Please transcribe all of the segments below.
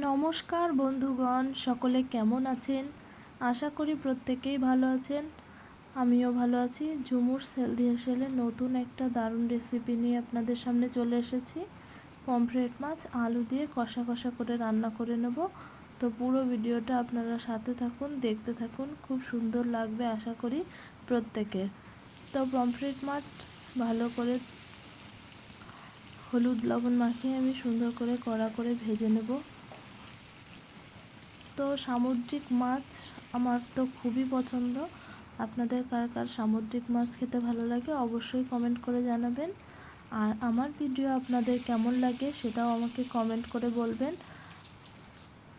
নমস্কার বন্ধুগণ, সকলে কেমন আছেন? আশা করি প্রত্যেকেই ভালো আছেন। আমিও ভালো আছি। ঝুমুর সেল দিয়ে সেলে নতুন একটা দারুণ রেসিপি নিয়ে আপনাদের সামনে চলে এসেছি। পমফ্রেট মাছ, আলু দিয়ে কষা কষা করে রান্না করে নেব। তো পুরো ভিডিওটা আপনারা সাথে থাকুন, দেখতে থাকুন। খুব সুন্দর লাগবে আশা করি প্রত্যেকের তো পমফ্রেট মাছ ভালো করে হলুদ লবণ মাখিয়ে আমি সুন্দর করে কড়া করে ভেজে নেব। তো সামুদ্রিক মাছ আমার তো খুবই পছন্দ। আপনাদের কার কার সামুদ্রিক মাছ খেতে ভালো লাগে অবশ্যই কমেন্ট করে জানাবেন। আর আমার ভিডিও আপনাদের কেমন লাগে সেটাও আমাকে কমেন্ট করে বলবেন।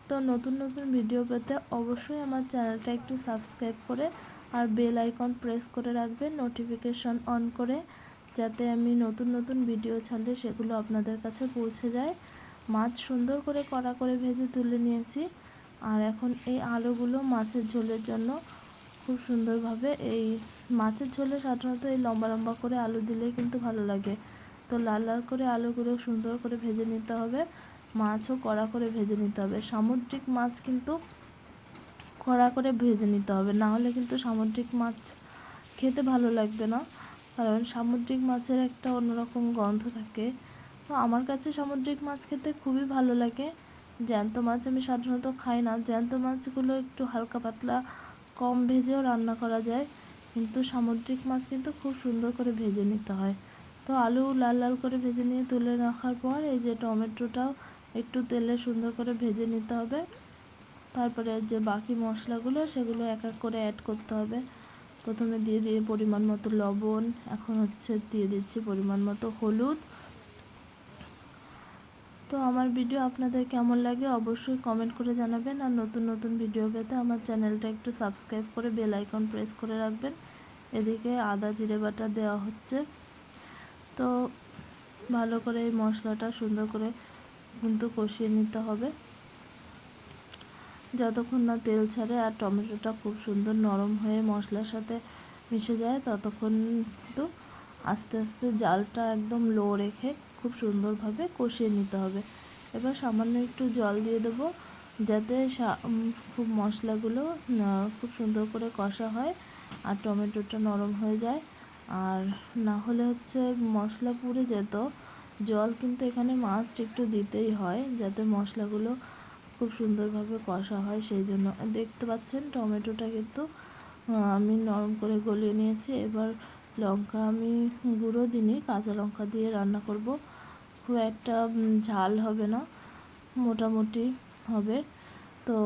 তো নতুন নতুন ভিডিও পেতে অবশ্যই আমার চ্যানেলটা একটু সাবস্ক্রাইব করে আর বেল আইকন প্রেস করে রাখবেন নোটিফিকেশন অন করে, যাতে আমি নতুন নতুন ভিডিও ছাড়লে সেগুলো আপনাদের কাছে পৌঁছে যায়। মাছ সুন্দর করে কড়া করে ভেজে তুলে নিয়েছি। আর এখন এই আলুগুলো মাছের ঝোলের জন্য খুব সুন্দরভাবে এই মাছের ঝোলে সাধারণত এই লম্বা লম্বা করে আলু দিলেই কিন্তু ভালো লাগে। তো লাল লাল করে আলুগুলো সুন্দর করে ভেজে নিতে হবে। মাছও কড়া করে ভেজে নিতে হবে। সামুদ্রিক মাছ কিন্তু কড়া করে ভেজে নিতে হবে। না হলে কিন্তু সামুদ্রিক মাছ খেতে ভালো লাগবে না। কারণ সামুদ্রিক মাছের একটা অন্যরকম গন্ধ থাকে। তো আমার কাছে সামুদ্রিক মাছ খেতে খুবই ভালো লাগে। জ্যান্ত মাছ আমি সাধারণত খাই না। জ্যান্ত মাছগুলো একটু হালকা পাতলা, কম ভেজেও রান্না করা যায়। কিন্তু সামুদ্রিক মাছ কিন্তু খুব সুন্দর করে ভেজে নিতে হয়। তো আলু লাল লাল করে ভেজে নিয়ে তুলে রাখার পর এই যে টমেটোটাও একটু তেলে সুন্দর করে ভেজে নিতে হবে। তারপরে যে বাকি মশলাগুলো, সেগুলো এক এক করে অ্যাড করতে হবে। প্রথমে দিয়ে দিয়ে পরিমাণ মতো লবণ, এখন হচ্ছে দিয়ে দিচ্ছি পরিমাণ মতো হলুদ। তো আমার ভিডিও আপনাদের কেমন লাগে অবশ্যই কমেন্ট করে জানাবেন আর নতুন নতুন ভিডিও পেতে আমার চ্যানেলটা একটু সাবস্ক্রাইব করে বেল আইকন প্রেস করে রাখবেন। এদিকে আদা জিরে বাটা দেওয়া হচ্ছে। তো ভালো করে এই মশলাটা সুন্দর করে কিন্তু কষিয়ে নিতে হবে। যতক্ষণ না তেল ছাড়ে আর টমেটোটা খুব সুন্দর নরম হয়ে মশলার সাথে মিশে যায়, ততক্ষণ কিন্তু আস্তে আস্তে জালটা একদম লো রেখে খুব সুন্দরভাবে কষিয়ে নিতে হবে। এবার সামান্য একটু জল দিয়ে দেবো যাতে খুব মশলাগুলো খুব সুন্দর করে কষা হয় আর টমেটোটা নরম হয়ে যায়। আর না হলে হচ্ছে মশলা পুড়ে যেত। জল কিন্তু এখানে মাস্ট একটু দিতেই হয় যাতে মশলাগুলো খুব সুন্দরভাবে কষা হয় সেই জন্য। দেখতে পাচ্ছেন টমেটোটা কিন্তু আমি নরম করে গলিয়ে নিয়েছি। এবার লঙ্কা আমি গুঁড়ো দিনই কাঁচা লঙ্কা দিয়ে রান্না করব। খুব একটা ঝাল হবে না, মোটামুটি হবে। তো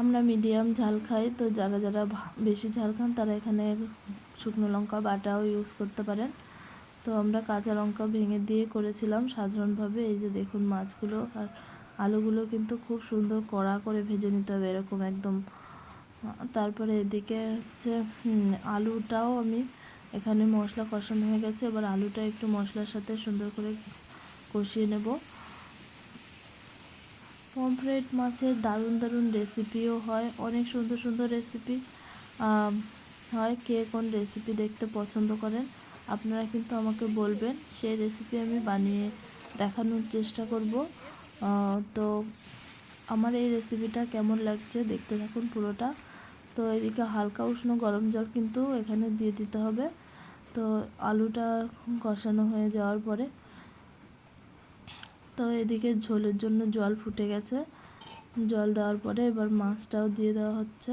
আমরা মিডিয়াম ঝাল খাই, তো যারা যারা বেশি ঝাল খান তারা এখানে শুকনো লঙ্কা বাটাও ইউজ করতে পারেন। তো আমরা কাঁচা লঙ্কা ভেঙে দিয়ে করেছিলাম সাধারণভাবে, এই যে দেখুন মাছগুলো আর আলুগুলো কিন্তু খুব সুন্দর কড়া করে ভেজে নিতে হবে, এরকম একদম তারপরে এদিকে হচ্ছে আলুটাও আমি এখানে মশলা কষানো হয়ে গেছে। এবার আলুটা একটু মশলার সাথে সুন্দর করে কষিয়ে নেব। পমফ্রেট মাছের দারুণ দারুণ রেসিপিও হয়। অনেক সুন্দর সুন্দর রেসিপি হয়। কে কোন রেসিপি দেখতে পছন্দ করেন, আপনারা কিন্তু আমাকে বলবেন। সেই রেসিপি আমি বানিয়ে দেখানোর চেষ্টা করব। তো আমার এই রেসিপিটা কেমন লাগছে দেখতে থাকুন পুরোটা। তো এদিকে হালকা উষ্ণ গরম জল কিন্তু এখানে দিয়ে দিতে হবে। তো আলুটা কষানো হয়ে যাওয়ার পরে তো এদিকে ঝোলের জন্য জল ফুটে গেছে। জল দেওয়ার পরে এবার মাছটাও দিয়ে দেওয়া হচ্ছে।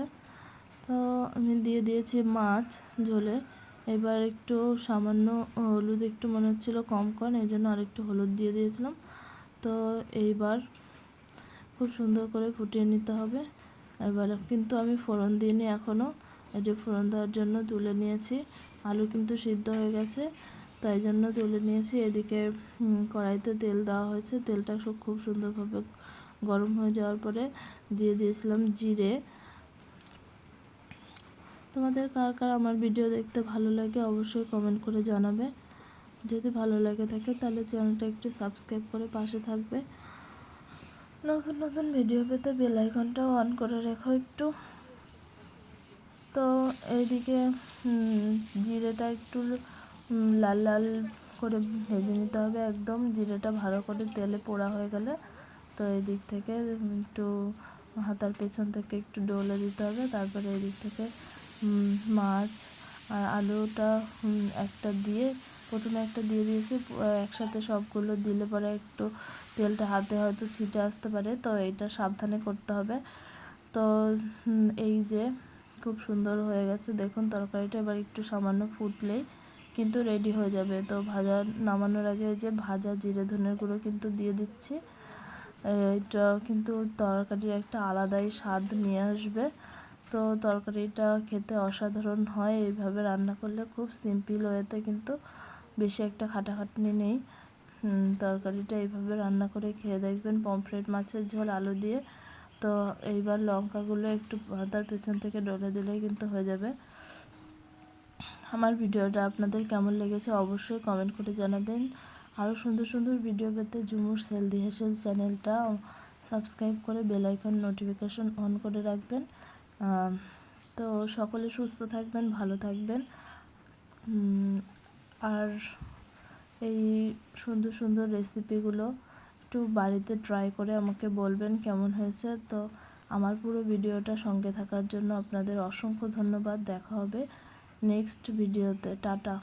তো আমি দিয়ে দিয়েছি মাছ ঝোলে। এবার একটু সামান্য হলুদ একটু মনে হচ্ছিল কম কম, এই জন্য আরেকটু হলুদ দিয়ে দিয়েছিলাম। তো এইবার খুব সুন্দর করে ফুটিয়ে নিতে হবে। এবার কিন্তু আমি ফোড়ন দিইনি এখনও এই যে ফোড়ন দেওয়ার জন্য তুলে নিয়েছি। আলু কিন্তু সিদ্ধ হয়ে গেছে, তাই জন্য তুলে নিয়েছি। এদিকে কড়াইতে তেল দেওয়া হয়েছে। তেলটা খুব সুন্দরভাবে গরম হয়ে যাওয়ার পরে দিয়ে দিয়েছিলাম জিরে। তোমাদের কার কার আমার ভিডিও দেখতে ভালো লাগে অবশ্যই কমেন্ট করে জানাবে। যদি ভালো লাগে থাকে তাহলে চ্যানেলটা একটু সাবস্ক্রাইব করে পাশে থাকবে। নতুন নতুন ভিডিও পেতে বেল আইকনটাও অন করে রেখো একটু। তো এইদিকে জিরেটা একটু লাল লাল করে ভেজে নিতে হবে একদম। জিরেটা ভালো করে তেলে পোড়া হয়ে গেলে তো এই দিক থেকে একটু হাতার পেছন থেকে একটু ডলে দিতে হবে। তারপরে এই দিক থেকে মাছ আর আলুটা একটা দিয়ে প্রথমে একটা দিয়ে দিয়েছি একসাথে সবগুলো দিলে পরে একটু তেলটা হাতে হয়তো ছিটে আসতে পারে, তো এটা সাবধানে করতে হবে। তো এই যে খুব সুন্দর হয়ে গেছে, দেখুন তরকারিটা এবার একটু সামান্য ফুটলেই কিন্তু রেডি হয়ে যাবে। তো ভাজা নামানোর আগে যে ভাজা জিরে ধনের গুঁড়ো কিন্তু দিয়ে দিচ্ছি। এটা কিন্তু তরকারির একটা আলাদাই স্বাদ নিয়ে আসবে। তো তরকারিটা খেতে অসাধারণ হয়, এইভাবে রান্না করলে খুব সিম্পল ওয়েতে কিন্তু বেশি একটা খাটাখাটনি নেই। তরকারিটা এইভাবে রান্না করে খেয়ে দেখবেন, পমফ্রেট মাছের ঝোল, আলু দিয়ে। তো এইবার লঙ্কাগুলো একটু পাতার পেছন থেকে ডলে দিলেই কিন্তু হয়ে যাবে। আমার ভিডিওটা আপনাদের কেমন লেগেছে অবশ্যই কমেন্ট করে জানাবেন। আরও সুন্দর সুন্দর ভিডিও পেতে ঝুমুর সেলদি হেসেল চ্যানেলটা সাবস্ক্রাইব করে বেল আইকন নোটিফিকেশন অন করে রাখবেন। তো সকলে সুস্থ থাকবেন, ভালো থাকবেন। আর এই সুন্দর সুন্দর রেসিপিগুলো একটু বাড়িতে ট্রাই করে আমাকে বলবেন কেমন হয়েছে। তো আমার পুরো ভিডিওটা সঙ্গে থাকার জন্য আপনাদের অসংখ্য ধন্যবাদ। দেখা হবে নেক্সট ভিডিওতে টাটা।